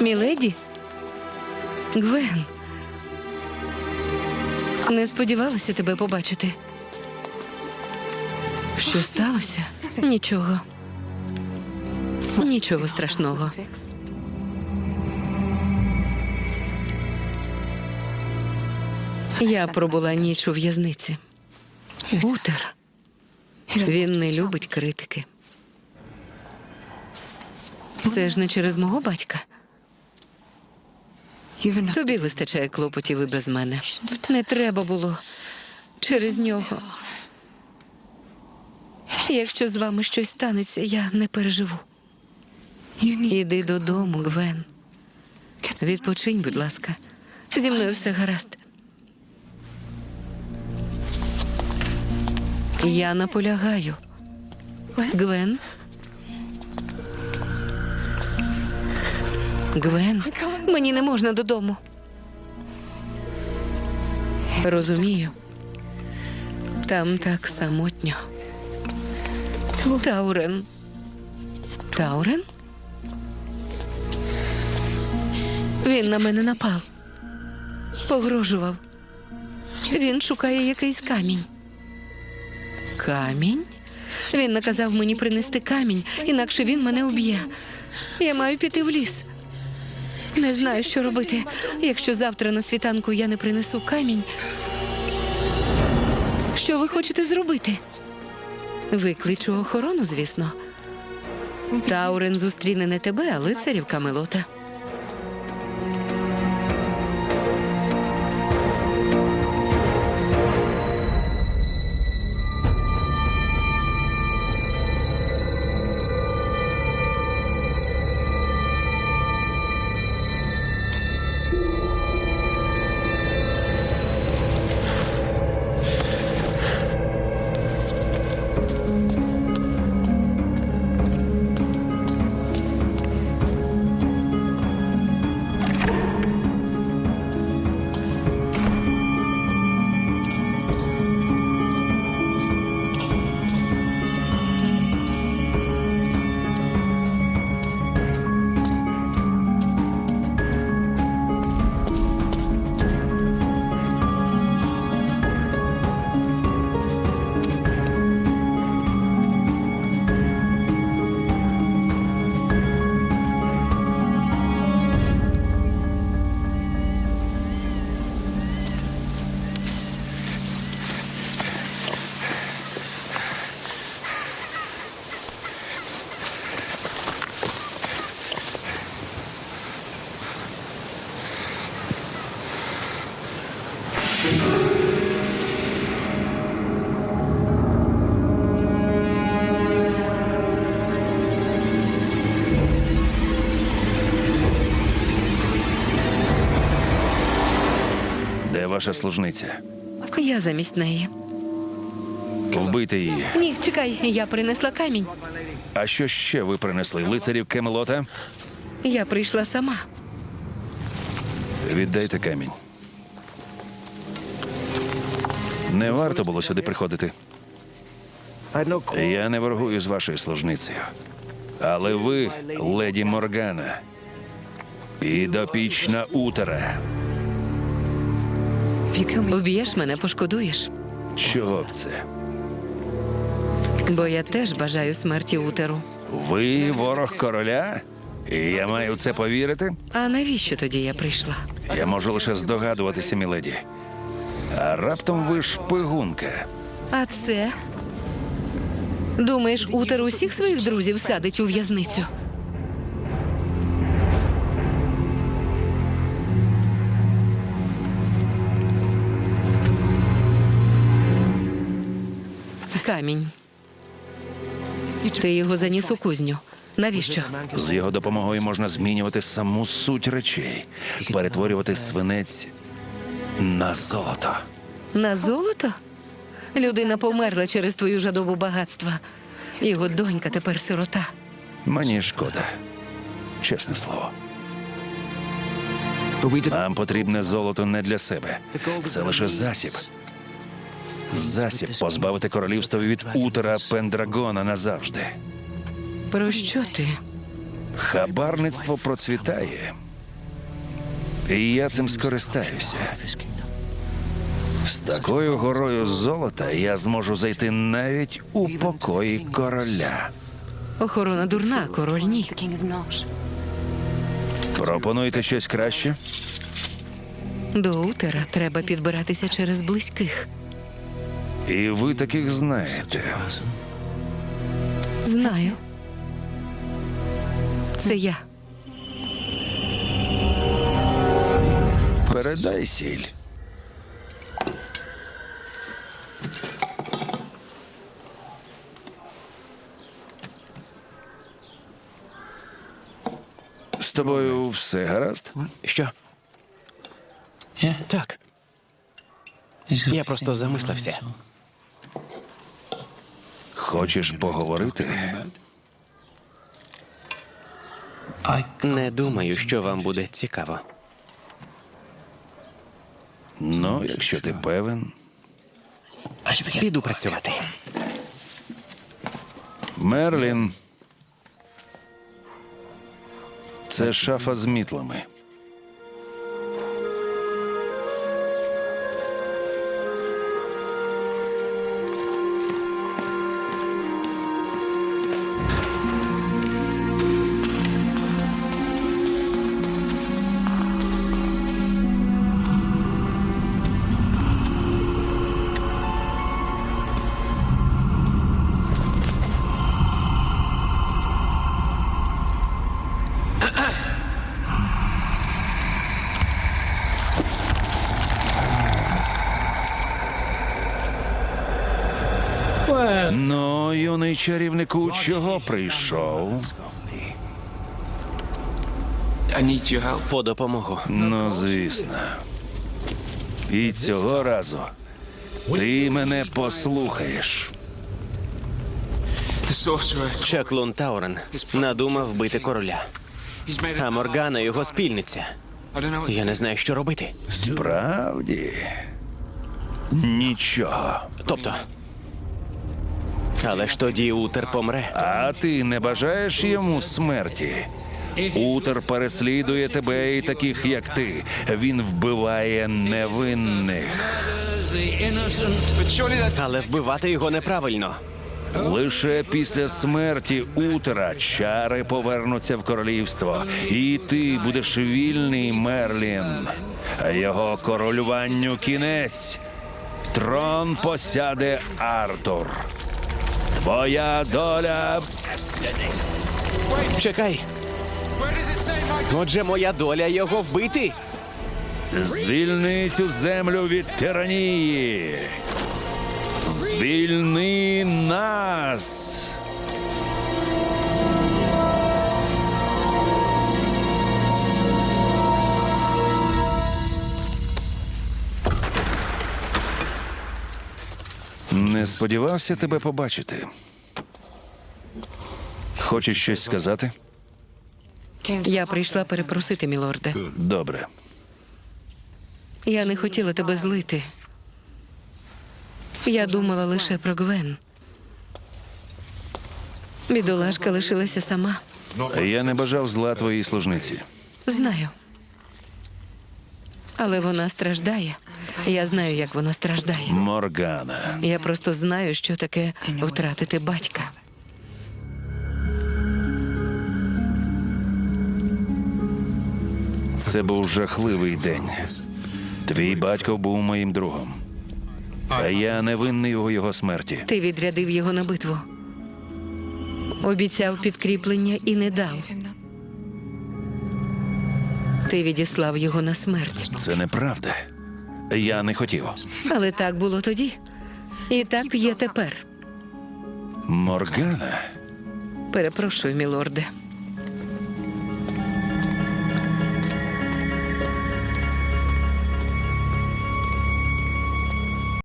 Міледі? Гвен. Не сподівалася тебе побачити. Що сталося? Нічого. Нічого страшного. Я пробула ніч у в'язниці. Утер. Він не любить критики. Це ж не через мого батька. Тобі вистачає клопотів і без мене. Не треба було через нього. Якщо з вами щось станеться, я не переживу. Іди додому, Гвен. Відпочинь, будь ласка. Зі мною все гаразд. Я наполягаю. Гвен. Гвен, мені не можна додому. Розумію. Там так самотньо. Таурен. Таурен? Він на мене напав. Погрожував. Він шукає якийсь камінь. Камінь? Він наказав мені принести камінь, інакше він мене уб'є. Я маю піти в ліс. Не знаю, що робити. Якщо завтра на світанку я не принесу камінь. Що ви хочете зробити? Викличу охорону, звісно. Таурен зустріне не тебе, а лицарів Камелота. Ваша служниця? Я замість неї. Вбити її. Ні, чекай, я принесла камінь. А що ще ви принесли? Лицарів Кемелота? Я прийшла сама. Віддайте камінь. Не варто було сюди приходити. Я не воргую з вашою служницею. Але ви, леді Моргана, підопічна утера. Вб'єш мене, пошкодуєш. Чого б це? Бо я теж бажаю смерті утеру. Ви ворог короля? І я маю в це повірити? А навіщо тоді я прийшла? Я можу лише здогадуватися, міледі. А раптом ви шпигунка. А це? Думаєш, утер усіх своїх друзів садить у в'язницю? Камінь. Ти його заніс у кузню. Навіщо? З його допомогою можна змінювати саму суть речей, перетворювати свинець на золото. На золото? Людина померла через твою жадобу багатства. Його донька тепер сирота. Мені шкода. Чесне слово. Нам потрібне золото не для себе. Це лише засіб. Засіб позбавити королівство від утера Пендрагона назавжди. Про що ти? Хабарництво процвітає, І я цим скористаюся. З такою горою золота я зможу зайти навіть у покої короля. Охорона дурна, король ні. Пропонуєте щось краще? До утера треба підбиратися через близьких. І ви таких знаєте. Знаю. Це я. Передай сіль. З тобою все гаразд? Що? Так, я просто замислився. Хочеш поговорити? Не думаю, що вам буде цікаво. Ну, якщо ти певен. Піду працювати. Мерлін. Це шафа з мітлами. Ну, юний чарівнику, чого прийшов? По допомогу. Ну, звісно. І цього разу ти мене послухаєш. Чаклун Таурен надумав вбити короля, а. Моргана його спільниця. Я не знаю, що робити. Справді? Нічого. Тобто. Але ж тоді Утер помре. А ти не бажаєш йому смерті? Утер переслідує тебе і таких, як ти. Він вбиває невинних. Але вбивати його неправильно. Лише після смерті Утера чари повернуться в королівство, і ти будеш вільний, Мерлін. Його королюванню кінець. Трон посяде Артур. Твоя доля Чекай, отже, моя доля його вбити. звільни цю землю від тиранії. Звільни нас. Сподівався тебе побачити. Хочеш щось сказати? Я прийшла перепросити, мілорде. Добре. Я не хотіла тебе злити. Я думала лише про Гвен. Бідолашка лишилася сама. Я не бажав зла твоїй служниці. Знаю. Але вона страждає. Я знаю, як вона страждає. Моргана. Я просто знаю, що таке втратити батька. Це був жахливий день. Твій батько був моїм другом. А я не винний у його смерті. Ти відрядив його на битву. Обіцяв підкріплення і не дав. Ти відіслав його на смерть. Це неправда. Я не хотів. Але так було тоді. І так є тепер. Моргана. Перепрошую, мілорде.